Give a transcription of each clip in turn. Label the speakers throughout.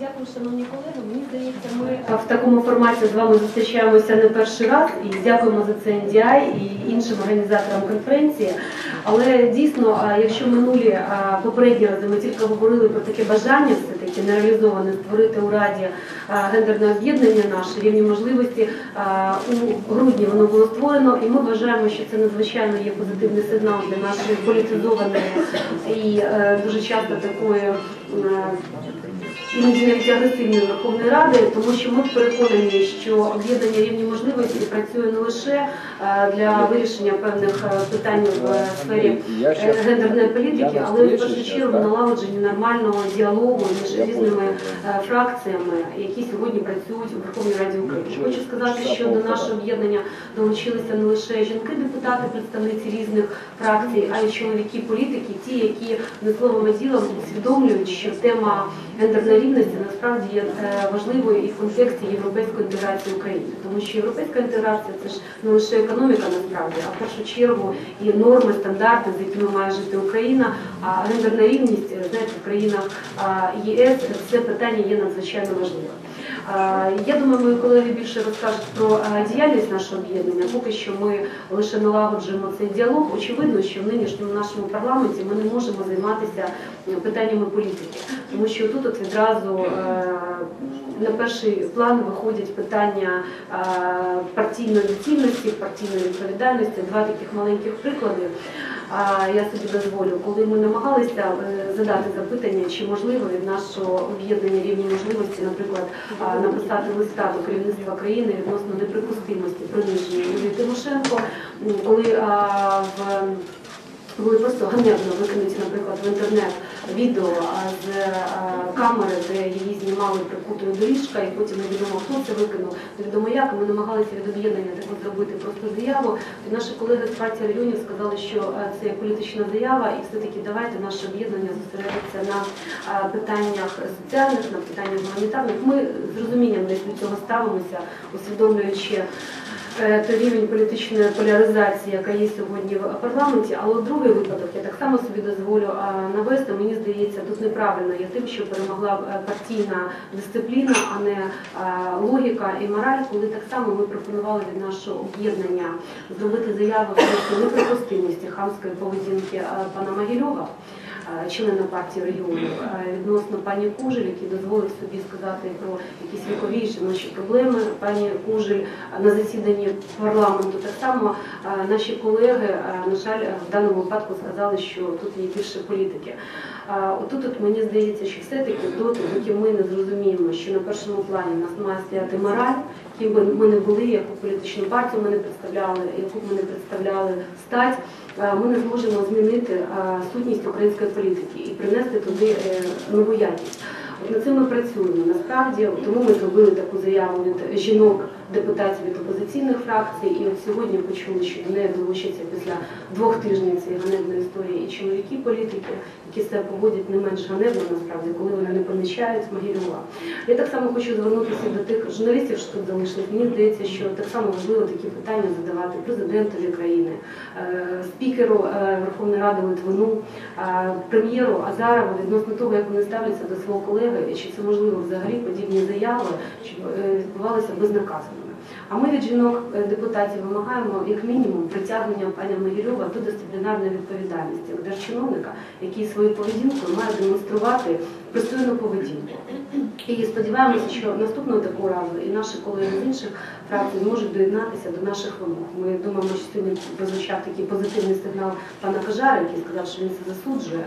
Speaker 1: Дякую, шановні колеги. Мені здається, ми в такому форматі з вами зустрічаємося не перший раз і дякуємо за це NDI і іншим організаторам конференції. Але дійсно, якщо минулі попередні рази ми тільки говорили про таке бажання, все таки нереалізоване створити у раді гендерне об'єднання наше рівні можливості у грудні воно було створено, і ми вважаємо, що це надзвичайно є позитивний сигнал для нашої політизованої і е, дуже часто такої. Іноді навіть агресивної Верховної Ради, тому що ми переконані, що об'єднання рівні можливості працює не лише е, для вирішення певних е, питань в е, сфері гендерної політики, але в першу чергу налагодження нормального діалогу між різними фракціями, які сьогодні працюють у Верховній Раді України.
Speaker 2: Ну,
Speaker 1: Хочу сказати, що до нашого об'єднання долучилися не лише жінки-депутати, представниці різних фракцій, а й чоловіки-політики, ті, які не словом ділом усвідомлюють, що тема гендерної рівності насправді є е, важливою і в контексті європейської інтеграції України, тому що європейська інтеграція це ж не лише економіка насправді, а в першу чергу і норми, стандарти, з якими має жити Україна. А гендерна рівність, е, знаєте, в країнах ЄС це питання є надзвичайно важливим. А, Я думаю, мої колеги більше розкажуть про діяльність нашого об'єднання. Поки що ми лише налагоджуємо цей діалог. Очевидно, що в нинішньому нашому парламенті ми не можемо займатися е, питаннями політики, тому що тут от відразу е, на перший план виходять питання е, партійної доцільності, партійної відповідальності. Два таких маленьких приклади. А я собі дозволю, коли ми намагалися е, задати запитання, чи можливо від нашого об'єднання рівні можливості, наприклад, написати листа до керівництва країни відносно неприпустимості приниження Юлії Тимошенко, коли в були просто ганебно викинуті, наприклад, в інтернет відео з камери, де її знімали прикутою до ліжка, і потім невідомо хто це викинув, невідомо як. Ми намагалися від об'єднання таку зробити просто заяву. І наші колеги з партії регіонів сказали, що це політична заява, і все-таки давайте наше об'єднання зосередиться на питаннях соціальних, на питаннях гуманітарних. Ми з розумінням десь до цього ставимося, усвідомлюючи. Е, той рівень політичної поляризації, яка є сьогодні в парламенті. Але другий випадок я так само собі дозволю навести. Мені здається, тут неправильно є тим, що перемогла е, партійна дисципліна, а не логіка і мораль, коли так само ми пропонували від нашого об'єднання зробити заяву про неприпустимості хамської поведінки е, пана Могильова е, члена партії регіонів е, відносно пані Кужель, який дозволив собі сказати про якісь вікові жіночі проблеми. Пані Кужель е, на засіданні парламенту так само е, наші колеги, е, на жаль, е, в даному випадку сказали, що тут є більше політики. Е, Отут от мені здається, що все-таки доти, доки ми не зрозуміємо, що на першому плані нас має стояти мораль, ким би ми не були, яку політичну партію ми не представляли, яку б ми не представляли стать, е, ми не зможемо змінити е, сутність української політики і принести туди е, нову якість. От над цим ми працюємо. Насправді, тому ми зробили таку заяву від жінок, депутатів від опозиційних фракцій. І от сьогодні почули, що до неї долучаться після двох тижнів цієї ганебної історії і чоловіки політики, які себе поводять не менш ганебно, насправді, коли вони не помічають Могилєва. Я так само хочу звернутися до тих журналістів, що тут залишились. Мені здається, що так само важливо такі питання задавати президентові країни, е, спікеру е, Верховної Ради Литвину, е, прем'єру Азарову відносно того, як вони ставляться до свого колеги, і чи це можливо взагалі подібні заяви, е, відбувалися безнаказаними. А ми від жінок е, депутатів вимагаємо як мінімум притягнення пані Могильова до дисциплінарної відповідальності як держчиновника, який своєю поведінкою має демонструвати пристойну поведінку. І сподіваємося, що наступного такого разу і наші колеги з інших фракцій зможуть доєднатися до наших вимог. Ми думаємо, що сьогодні прозвучав такий позитивний сигнал пана Кажара, який сказав, що він це засуджує.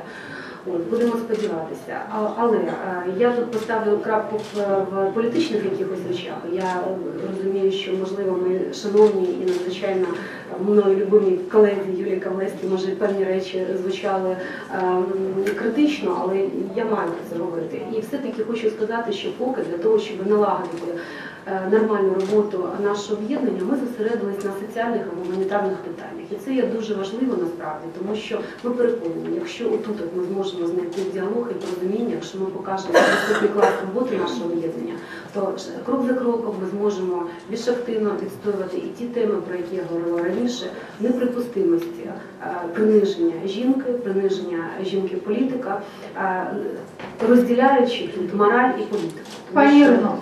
Speaker 1: От, будемо сподіватися. А- Але е, я тут поставлю крапку в, в політичних якихось речах. Я е, розумію, що можливо ми шановні і надзвичайно мною любимі колезі Юлії Кавлеській, може певні речі звучали ем, критично, але я маю це говорити. І все-таки хочу сказати, що поки для того, щоб налагодити е, нормальну роботу нашого об'єднання, ми зосередились на соціальних і гуманітарних питаннях. І це є дуже важливо насправді, тому що ми переконані, якщо отут ми зможемо знайти діалог і порозуміння, якщо ми покажемо наступний клас роботи нашого об'єднання, то крок за кроком ми зможемо більш активно відстоювати і ті теми, про які я говорила раніше, неприпустимості е, приниження жінки, приниження жінки політика, е, розділяючи тут мораль і політику.
Speaker 2: Пані Ірино.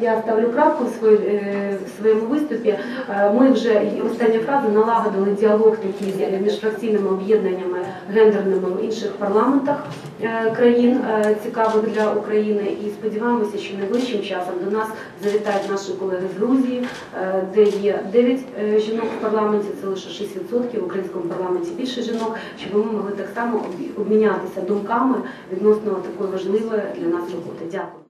Speaker 1: Я ставлю крапку в, е, своєму виступі. Е, Ми вже остання фраза налагодили діалог такий з міжфракційними об'єднаннями гендерними в інших парламентах е, країн е, цікавих для України. І сподіваємося, що найближчим часом до нас завітають наші колеги з Грузії, е, де є 9 е, жінок в парламенті, це лише 6%, в українському парламенті більше жінок, щоб ми могли так само обмінятися думками відносно такої важливої для нас роботи. Дякую.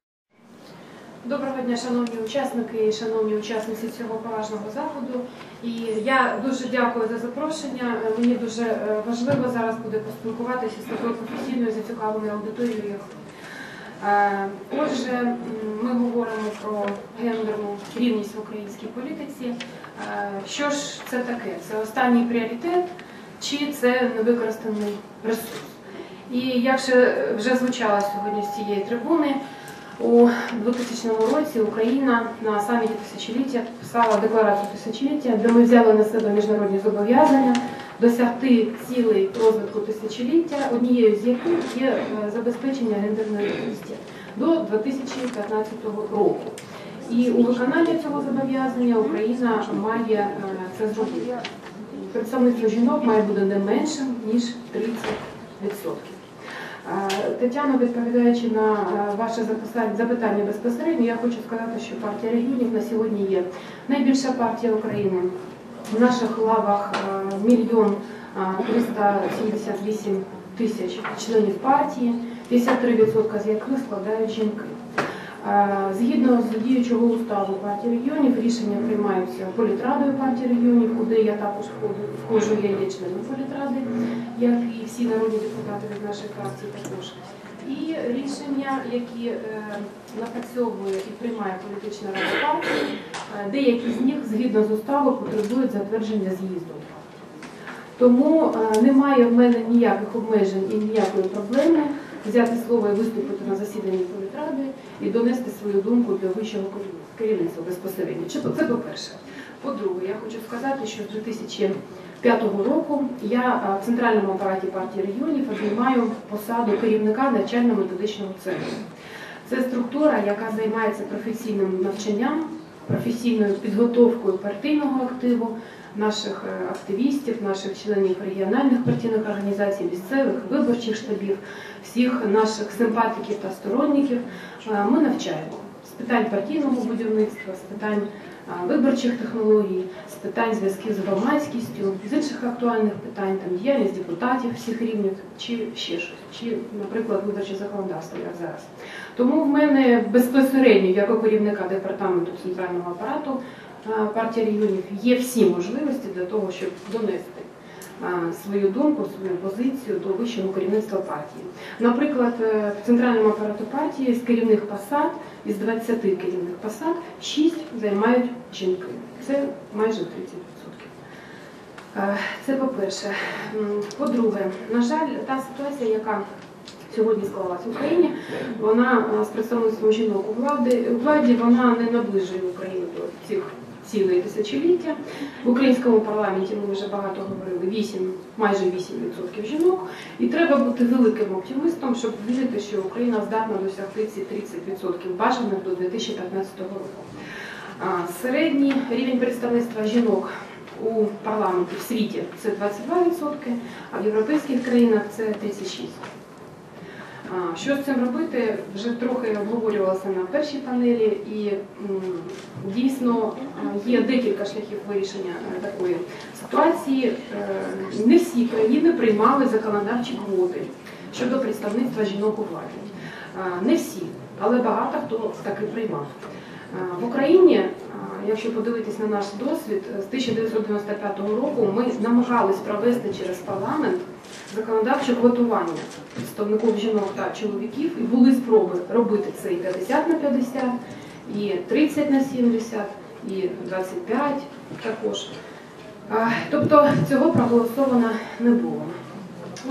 Speaker 2: Доброго дня, шановні учасники і шановні учасниці цього поважного заходу. І я дуже дякую за запрошення. Мені дуже е, важливо зараз буде поспілкуватися з такою професійною зацікавленою аудиторією. Е, Отже, ми говоримо про гендерну рівність в українській політиці. Е, Що ж це таке? Це останній пріоритет чи це невикористаний ресурс? І як же вже звучало сьогодні з цієї трибуни, у 2000 році Україна на саміті тисячоліття писала декларацію тисячоліття, де ми взяли на себе міжнародні зобов'язання досягти цілей розвитку тисячоліття, однією з яких є е, забезпечення гендерної рівності до 2015 року. І у виконанні цього зобов'язання Україна має е, це зробити. Представництво жінок має бути не меншим ніж 30%. Е, Тетяно, відповідаючи на ваше запитання безпосередньо, я хочу сказати, що партія регіонів на сьогодні є найбільша партія України. В наших лавах е, мільйон е, 378 тисяч членів партії, 53% з яких складають жінки. Е, Згідно з діючого уставу партії регіонів, рішення приймаються політрадою партії регіонів, куди я також входжу я є членом політради, як і всі народні депутати від нашої фракції також. І рішення, які е, напрацьовує і приймає політична рада е, деякі з них згідно з уставу потребують затвердження з'їздом. Тому е, немає в мене ніяких обмежень і ніякої проблеми взяти слово і виступити на засіданні політради і донести свою думку до вищого керівництва безпосередньо. Чи Це по-перше. По-друге, я хочу сказати, що з 2005 року я е, в центральному апараті партії регіонів обіймаю посаду керівника навчально-методичного центру. Це структура, яка займається професійним навчанням, професійною підготовкою партійного активу, наших е, активістів, наших членів регіональних партійних організацій, місцевих виборчих штабів, всіх наших симпатиків та сторонників. Е, Ми навчаємо з питань партійного будівництва, з питань виборчих технологій, з питань зв'язків з громадськістю, з інших актуальних питань, там діяльність депутатів всіх рівнів, чи ще щось, чи, наприклад, виборче законодавство, як зараз. Тому в мене безпосередньо, як у керівника департаменту центрального апарату партії регіонів, є всі можливості для того, щоб донести свою думку, свою позицію до вищого керівництва партії. Наприклад, е, в центральному апарату партії з керівних посад, із 20 керівних посад, 6 займають жінки. Це майже 30%. Е, Це по-перше. По-друге, на жаль, та ситуація, яка сьогодні склалася в Україні, вона з представництвом жінок у владі вона не наближує Україну до цих цілої тисячоліття. В українському парламенті ми вже багато говорили 8, майже 8% жінок. І треба бути великим оптимістом, щоб вірити, що Україна здатна досягти ці 30% бажаних до 2015 року. Середній рівень представництва жінок у парламенті в світі це 22%, а в європейських країнах це 36%. Що з цим робити, вже трохи обговорювалося на першій панелі, і дійсно є декілька шляхів вирішення е, такої ситуації. Е, Не всі країни приймали законодавчі квоти щодо представництва жінок у владі. Не всі, але багато хто таки приймав. В Україні, якщо подивитись на наш досвід, з 1995 року ми намагались провести через парламент законодавче готування представників жінок та чоловіків, і були спроби робити це і 50 на 50, і 30 на 70, і 25 також. Тобто цього проголосовано не було.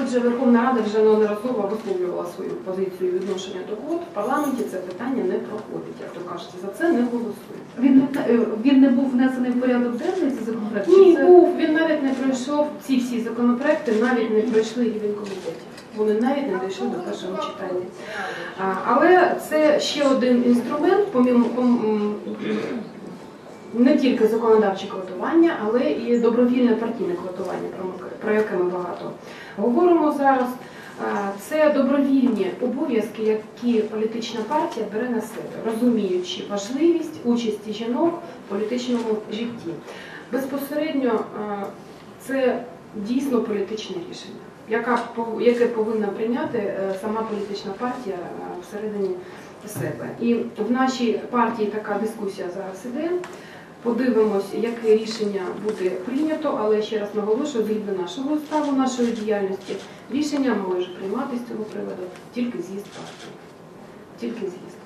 Speaker 2: Отже, Верховна Рада вже неодноразово висловлювала свою позицію відношення до квот. В парламенті це питання не проходить, як то кажуть, за це не голосують.
Speaker 3: Він не е, він не був внесений в порядок денний цей законопроект?
Speaker 2: Ні,
Speaker 3: це-
Speaker 2: був. Він навіть не пройшов ці всі законопроекти, навіть не пройшли рівень комітетів. Вони навіть не дійшли до першого читання. А, Але це ще один інструмент, помім пом- не тільки законодавче квотування, але і добровільне партійне квотування, про яке ми багато говоримо зараз. Це добровільні обов'язки, які політична партія бере на себе, розуміючи важливість участі жінок в політичному житті. Безпосередньо це дійсно політичне рішення, яка яке повинна прийняти е, сама політична партія всередині себе. І в нашій партії така дискусія зараз іде. Подивимось, яке рішення буде прийнято, але ще раз наголошую, згідно нашого уставу, нашої діяльності, рішення може приймати з цього приводу тільки з'їзд партії. Тільки з'їзд.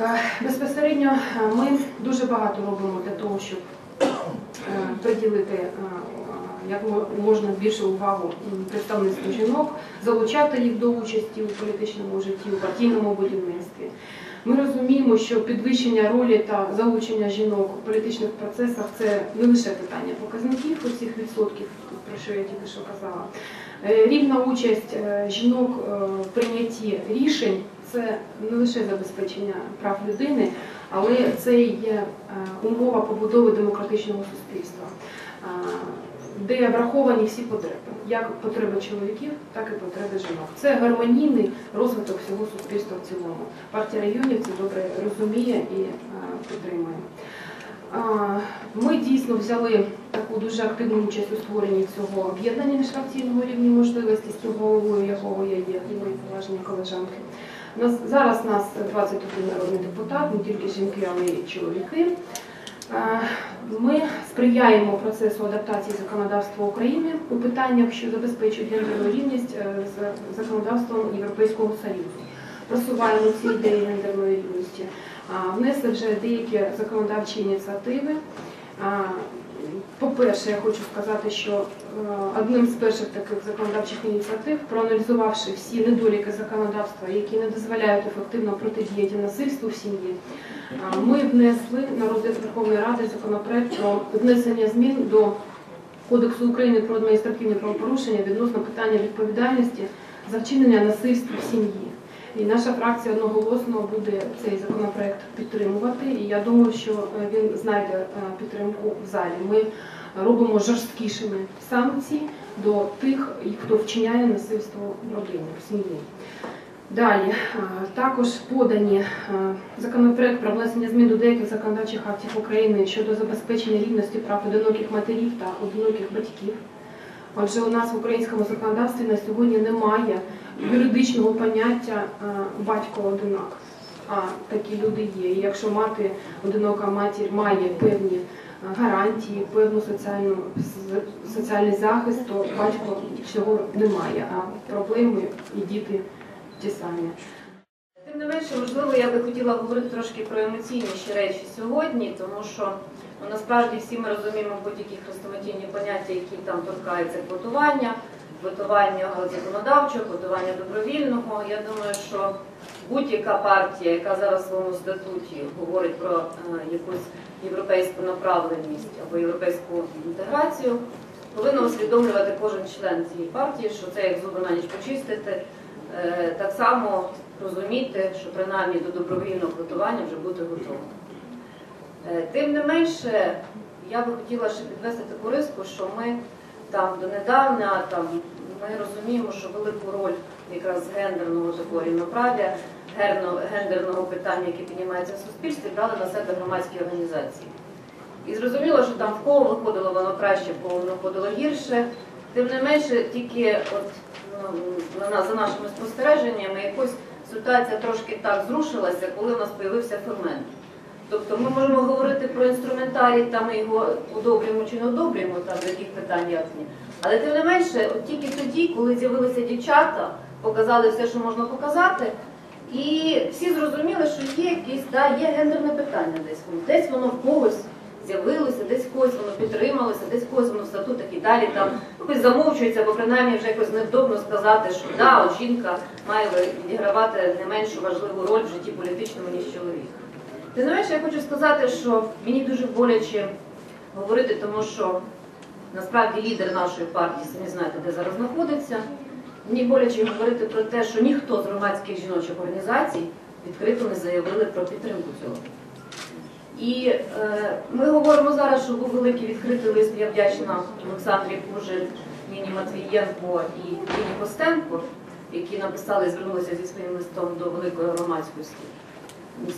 Speaker 2: Е, Безпосередньо е, ми дуже багато робимо для того, щоб е, приділити як можна більше увагу представництву жінок, залучати їх до участі у політичному житті, у партійному будівництві. Ми розуміємо, що підвищення ролі та залучення жінок у політичних процесах це не лише питання показників усіх відсотків, про що я тільки що казала. Е, Рівна участь е, жінок е, в прийнятті рішень це не лише забезпечення прав людини, але це є умова побудови демократичного суспільства, де враховані всі потреби, як потреби чоловіків, так і потреби жінок. Це гармонійний розвиток всього суспільства в цілому. Партія регіонів це добре розуміє і е, підтримує. Ми дійсно взяли таку дуже активну участь у створенні цього об'єднання міжфракційного рівні можливості, співголовою якого я є, і мої поважні колежанки. Нас зараз нас 21 народний депутат, не тільки жінки, але й чоловіки. Е, Ми сприяємо процесу адаптації законодавства України у питаннях, що забезпечують гендерну рівність е, з законодавством Європейського Союзу. Просуваємо ці ідеї гендерної рівності. Внесли вже деякі законодавчі ініціативи. По-перше, я хочу сказати, що е, одним з перших таких законодавчих ініціатив, проаналізувавши всі недоліки законодавства, які не дозволяють ефективно протидіяти насильству в сім'ї, ми внесли на розгляд Верховної Ради законопроект про внесення змін до Кодексу України про адміністративні правопорушення відносно питання відповідальності за вчинення насильства в сім'ї. І наша фракція одноголосно буде цей законопроект підтримувати. І я думаю, що е, він знайде е, підтримку в залі. Ми робимо жорсткішими санкції до тих, хто вчиняє насильство в родині, в сім'ї. Далі е, також подані е, законопроект про внесення змін до деяких законодавчих актів України щодо забезпечення рівності прав одиноких матерів та одиноких батьків. Отже, у нас в українському законодавстві на сьогодні немає юридичного поняття е, батько-одинак. А такі люди є. І якщо мати одинока матір має певні гарантії, певну соціальну соціальний захист, то батько цього немає. А проблеми і діти ті самі.
Speaker 4: Тим не менше, можливо, я би хотіла говорити трошки про емоційніші речі сьогодні, тому що ну, насправді всі ми розуміємо будь-які хрестоматійні поняття, які там торкаються квотування, квотування законодавчого, квотування добровільного. Я думаю, що будь-яка партія, яка зараз в своєму статуті говорить про е, якусь європейську направленість або європейську інтеграцію, повинна усвідомлювати кожен член цієї партії, що це як зуби на ніч почистити. Е, так само розуміти, що принаймні до добровільного квотування вже бути готовим. Е, Тим не менше, я би хотіла ще підвести таку риску, що ми там донедавна там, ми розуміємо, що велику роль якраз гендерного такого рівноправ'я, гендерного питання, яке піднімається в суспільстві, брали на себе громадські організації. І зрозуміло, що там в кого виходило воно краще, в кого виходило гірше. Тим не менше, тільки от за нашими спостереженнями, якось ситуація трошки так зрушилася, коли в нас з'явився фермент. Тобто ми можемо говорити про інструментарій, там ми його одобрюємо чи не одобрюємо, там до яких питань ясні. Але тим не менше, от тільки тоді, коли з'явилися дівчата, показали все, що можна показати, і всі зрозуміли, що є якесь, да, є гендерне питання десь. Десь воно в когось когось десь воно в статутах і далі там якось замовчується, бо принаймні вже якось невдобно сказати, що да, жінка має відігравати не меншу важливу роль в житті політичному, ніж чоловік. Тим не менше, я хочу сказати, що мені дуже боляче говорити, тому що насправді лідер нашої партії, самі знаєте, де зараз знаходиться. Мені боляче говорити про те, що ніхто з громадських жіночих організацій відкрито не заявили про підтримку цього. І е, ми говоримо зараз, що був великий відкритий лист. Я вдячна Олександрі Кужель, Ніні Матвієнко і Ніні Костенко, які написали і звернулися зі своїм листом до великої громадськості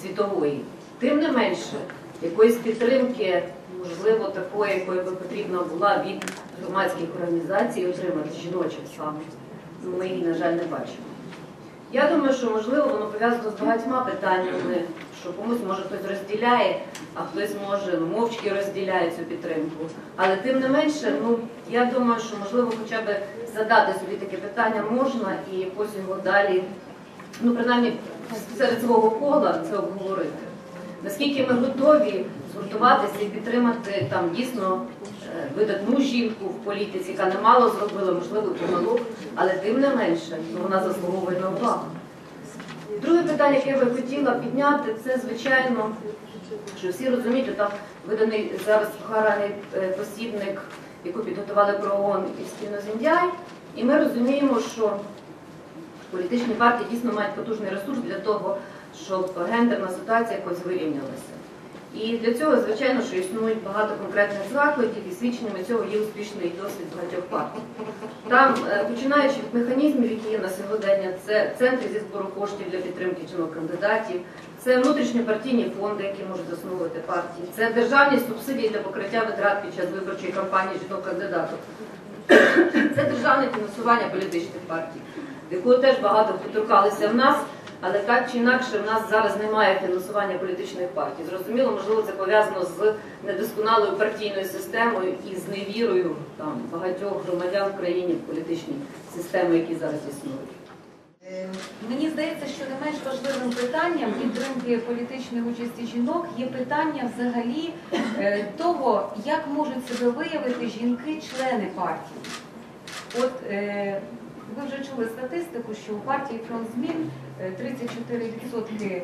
Speaker 4: світової. Тим не менше, якоїсь підтримки, можливо, такої, якої би потрібна була від громадських організацій, отримати жіночих саме, ми її, на жаль, не бачимо. Я думаю, що можливо воно пов'язано з багатьма питаннями, що комусь може хтось розділяє, а хтось може мовчки розділяє цю підтримку. Але тим не менше, ну я думаю, що можливо хоча б задати собі таке питання можна і якось його далі, ну принаймні серед свого кола це обговорити. Наскільки ми готові згуртуватися і підтримати там дійсно видатну жінку в політиці, яка немало зробила, можливо, помилок, але тим не менше вона заслуговує на увагу. Друге питання, яке я би хотіла підняти, це звичайно, що всі розуміють, що там виданий зараз гарний посібник, яку підготували про ООН і спільно з і ми розуміємо, що політичні партії дійсно мають потужний ресурс для того, щоб гендерна ситуація якось вирівнялася. І для цього, звичайно, що існують багато конкретних закладів, і свідченнями цього є успішний досвід багатьох партій. Там, е, починаючи від механізмів, які є на сьогодення, це центри зі збору коштів для підтримки жінок-кандидатів, це внутрішньопартійні фонди, які можуть засновувати партії, це державні субсидії для покриття витрат під час виборчої кампанії жінок-кандидатів. Це державне фінансування політичних партій, до якого теж багато хто торкалися в нас, але так чи інакше в нас зараз немає фінансування політичних партій. Зрозуміло, можливо, це пов'язано з недосконалою партійною системою і з невірою там багатьох громадян в країні в політичні системи, які зараз існують.
Speaker 5: Е, Мені здається, що не менш важливим питанням підтримки політичної участі жінок є питання взагалі е, того, як можуть себе виявити жінки-члени партії. От е, ви вже чули статистику, що у партії фронт змін е, 34%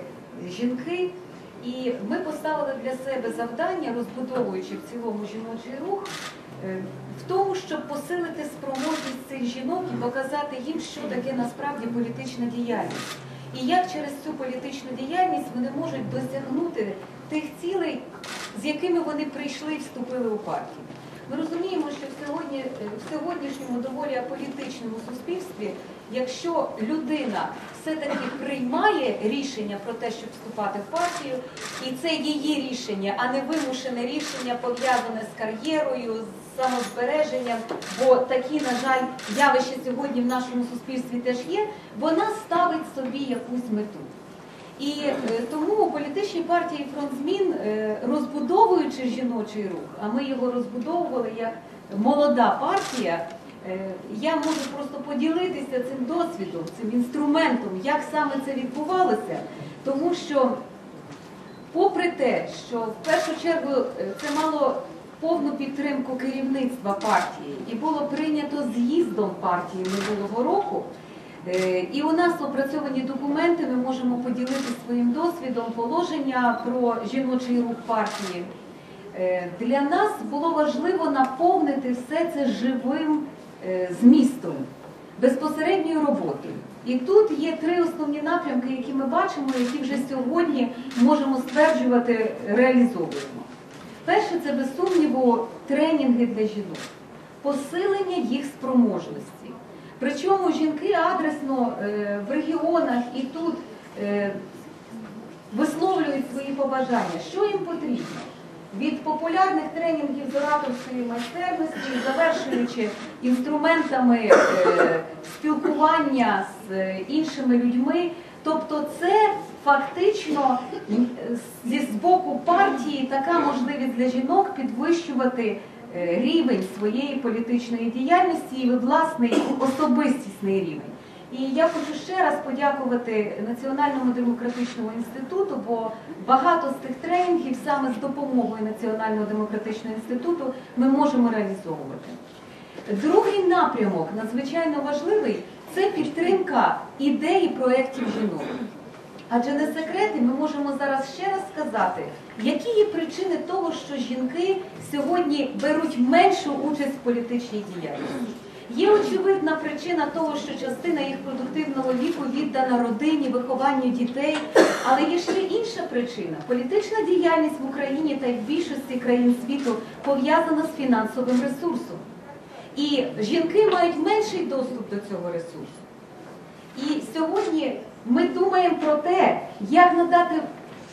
Speaker 5: жінки. І ми поставили для себе завдання, розбудовуючи в цілому жіночий рух, е, в тому, щоб посилити спроможність цих жінок і показати їм, що таке насправді політична діяльність. І як через цю політичну діяльність вони можуть досягнути тих цілей, з якими вони прийшли і вступили у партію. Ми розуміємо, що в, сьогодні, в сьогоднішньому доволі аполітичному суспільстві, якщо людина все-таки приймає рішення про те, щоб вступати в партію, і це її рішення, а не вимушене рішення пов'язане з кар'єрою, з самозбереженням, бо такі, на жаль, явища сьогодні в нашому суспільстві теж є, вона ставить собі якусь мету. І е, тому у політичній партії фронт змін, е, розбудовуючи жіночий рух, а ми його розбудовували як молода партія. е, Я можу просто поділитися цим досвідом, цим інструментом, як саме це відбувалося, тому що, попри те, що в першу чергу це мало повну підтримку керівництва партії і було прийнято з'їздом партії минулого року. Е, І у нас опрацьовані документи, ми можемо поділитися своїм досвідом положення про жіночий рух партії. Е, Для нас було важливо наповнити все це живим е, змістом, безпосередньою роботою. І тут є три основні напрямки, які ми бачимо, які вже сьогодні можемо стверджувати, реалізовуємо. Перше, це без сумніву тренінги для жінок, посилення їх спроможності. Причому жінки адресно е, в регіонах і тут е, висловлюють свої побажання, що їм потрібно. Від популярних тренінгів з ораторської майстерності, завершуючи інструментами е, спілкування з іншими людьми. Тобто це фактично зі з боку партії така можливість для жінок підвищувати рівень своєї політичної діяльності і власний особистісний рівень. І я хочу ще раз подякувати Національному демократичному інституту, бо багато з тих тренінгів саме з допомогою Національного демократичного інституту ми можемо реалізовувати. Другий напрямок надзвичайно важливий це підтримка ідей проєктів жінок. Адже не секрет, ми можемо зараз ще раз сказати, які є причини того, що жінки сьогодні беруть меншу участь в політичній діяльності. Є очевидна причина того, що частина їх продуктивного віку віддана родині, вихованню дітей, але є ще інша причина. Політична діяльність в Україні та й в більшості країн світу пов'язана з фінансовим ресурсом. І жінки мають менший доступ до цього ресурсу. І сьогодні ми думаємо про те, як надати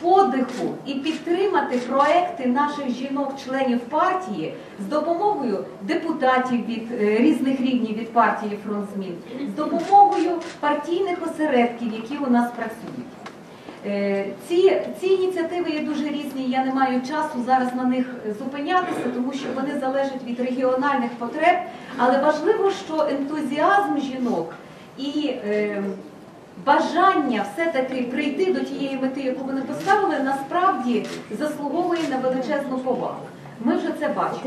Speaker 5: подиху і підтримати проекти наших жінок-членів партії з допомогою депутатів від е, різних рівнів від партії фронт змін, з допомогою партійних осередків, які у нас працюють. Е, Ці, ці ініціативи є дуже різні. Я не маю часу зараз на них зупинятися, тому що вони залежать від регіональних потреб. Але важливо, що ентузіазм жінок і е, бажання все-таки прийти до тієї мети, яку вони поставили, насправді заслуговує на величезну повагу. Ми вже це бачимо.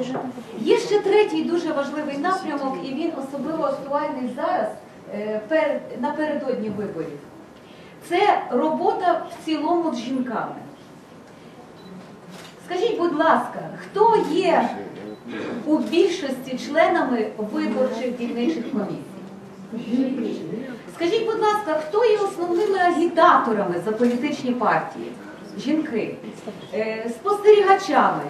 Speaker 5: Є ще третій дуже важливий напрямок, і він особливо актуальний зараз е, напередодні виборів. Це робота в цілому з жінками. Скажіть, будь ласка, хто є у більшості членами виборчих дільничих комісій? Скажіть, будь ласка, хто є основними агітаторами за політичні партії? Жінки, Е, спостерігачами.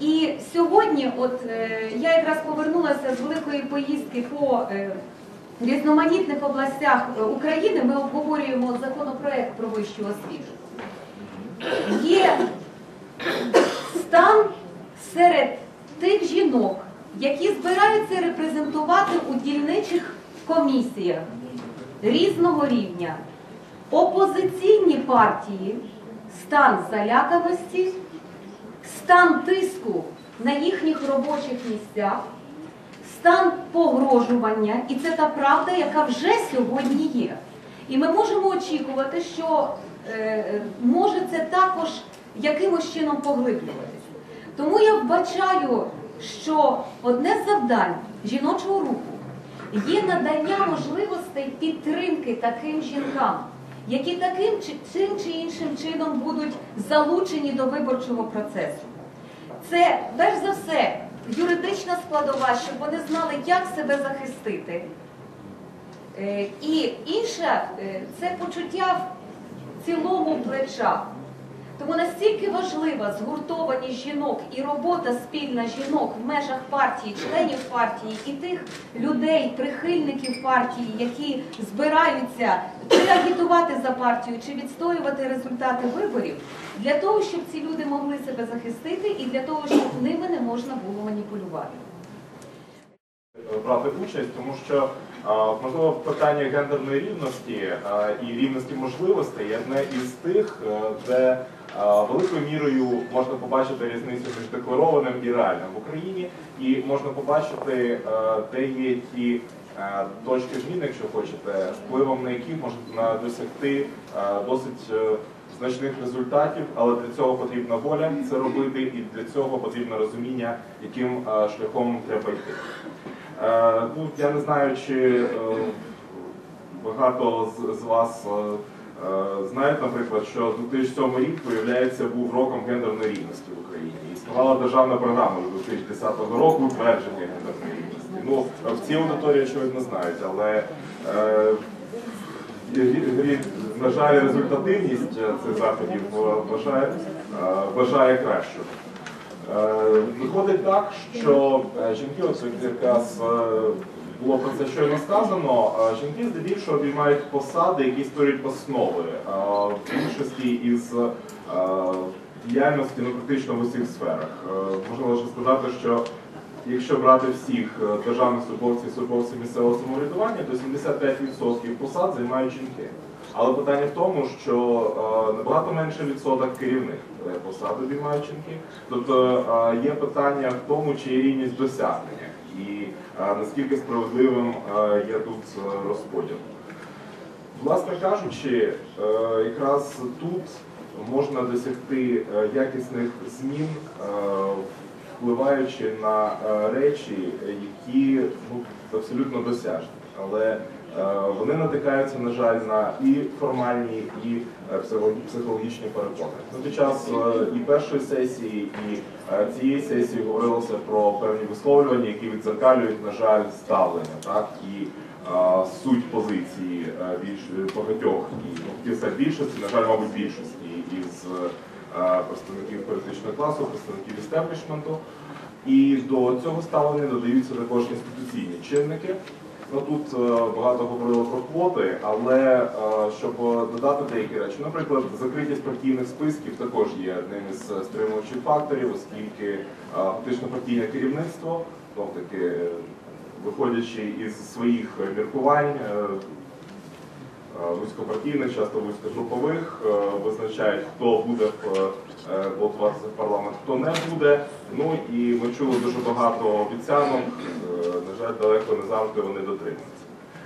Speaker 5: І сьогодні, от е, я якраз повернулася з великої поїздки по е, різноманітних областях України. Ми обговорюємо законопроект про вищу освіту. Є стан серед тих жінок, які збираються репрезентувати у дільничих комісіях різного рівня, опозиційні партії, стан заляканості, стан тиску на їхніх робочих місцях, стан погрожування, і це та правда, яка вже сьогодні є. І ми можемо очікувати, що е, може це також якимось чином поглиблюватися. Тому я вбачаю, що одне з завдань жіночого руху є надання можливостей підтримки таким жінкам, які таким чи чи іншим чином будуть залучені до виборчого процесу. Це перш за все юридична складова, щоб вони знали, як себе захистити. Е, І інше е, це почуття в цілому плеча. Тому настільки важлива згуртованість жінок і робота спільна жінок в межах партії, членів партії і тих людей, прихильників партії, які збираються чи агітувати за партію, чи відстоювати результати виборів, для того, щоб ці люди могли себе захистити, і для того, щоб ними не можна було маніпулювати.
Speaker 6: брати участь, тому що можливо питання гендерної рівності і рівності можливостей є одне із тих, е, де великою мірою можна побачити різницю між декларованим і реальним в Україні, і можна побачити, е, де є ті е, точки зміни, якщо хочете, впливом на які можна досягти е, досить. Значних результатів, але для цього потрібна воля це робити, і для цього потрібно розуміння, яким шляхом треба йти. Ну, я не знаю, чи багато з, вас знають, наприклад, що 2007 рік, виявляється, був роком гендерної рівності в Україні. Існувала державна програма з 2010 року утвердження гендерної рівності. Ну, в цій аудиторії, очевидно, знають, але е, на жаль, результативність е, цих заходів е, бажає, е, кращого. Е, Виходить так, що е, жінки, от якраз е, було про це щойно сказано, жінки здебільшого обіймають посади, які створюють основи в більшості із діяльності ну, практично в усіх сферах. Можна лише сказати, що якщо брати всіх державних службовців і службовців місцевого самоврядування, то 75% посад займають жінки. Але питання в тому, що набагато менше відсоток керівних е, посад обіймають жінки. Тобто є питання в тому, чи є рівність е, наскільки справедливим е, є тут е, розподіл. Власне кажучи, е, якраз тут можна досягти якісних змін, впливаючи на речі, які ну, абсолютно досяжні. Але вони натикаються, на жаль, на і формальні, і е, психологічні перепони. Під час е, і першої сесії, і е, цієї сесії говорилося про певні висловлювання, які відзеркалюють, на жаль, ставлення, так і е, суть позиції е, більш багатьох і ну, хотів більшості, на жаль, мабуть, більшості із е, представників політичного класу, представників істеблішменту. І до цього ставлення додаються також інституційні чинники. Ну тут е, багато говорили про квоти, але е, щоб додати деякі речі, наприклад, закритість партійних списків також є одним із стримуючих факторів, оскільки е, фактично партійне керівництво, знов таки, е, виходячи із своїх міркувань, е, е, вузькопартійних, часто вузькогрупових, е, визначають, хто буде в, е, балотуватися в парламент, хто не буде. Ну і ми чули дуже багато обіцянок. е, На жаль, далеко не завжди вони дотримуються.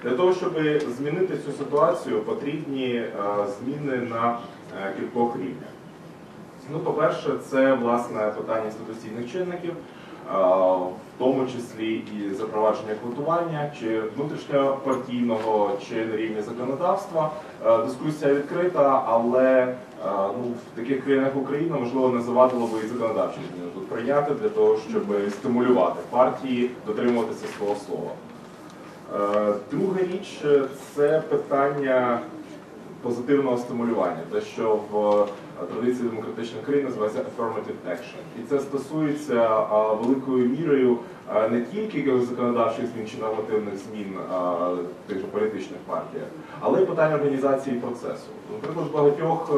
Speaker 6: Для того, щоб змінити цю ситуацію, потрібні зміни на кількох рівнях. Ну, по-перше, це власне питання інституційних чинників, в тому числі і запровадження квотування чи внутрішньопартійного, чи на рівні законодавства. Е, Дискусія відкрита, але е, ну, в таких країнах України можливо не завадило би і законодавчі зміни тут прийняти для того, щоб стимулювати партії дотримуватися свого слова. Е, Друга річ е, це питання позитивного стимулювання, те, що в е, традиції демократичних країн називається affirmative action. І це стосується великою мірою не тільки законодавчих змін чи нормативних змін тих же політичних партіях, але й питання організації процесу. Наприклад, в багатьох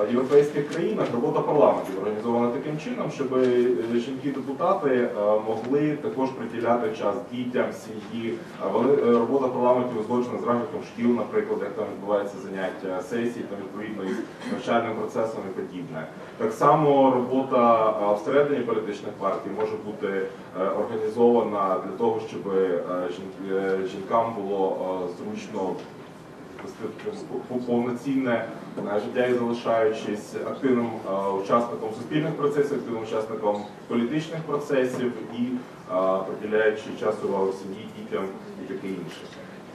Speaker 6: е, європейських країнах робота парламентів організована таким чином, щоб е, жінки-депутати е, могли також приділяти час дітям, сім'ї. Робота парламентів узгоджена з графіком шкіл, наприклад, як там відбуваються заняття сесій, там відповідно із навчальним процесом і подібне. Так само робота е, всередині політичних партій може бути е, організована для того, щоб е, жін- жінкам було зручно повноцінне життя і залишаючись активним учасником суспільних процесів, активним учасником політичних процесів і приділяючи час увагу сім'ї, дітям і таке інше.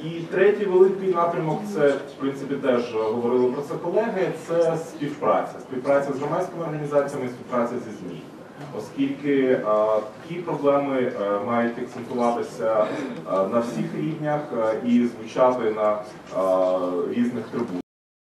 Speaker 6: І третій великий напрямок це в принципі теж говорили про це колеги. Це співпраця, співпраця з громадськими організаціями, співпраця зі ЗМІ. Оскільки а, такі проблеми а, мають акцентуватися а, на всіх рівнях а, і звучати на а, різних трибунах.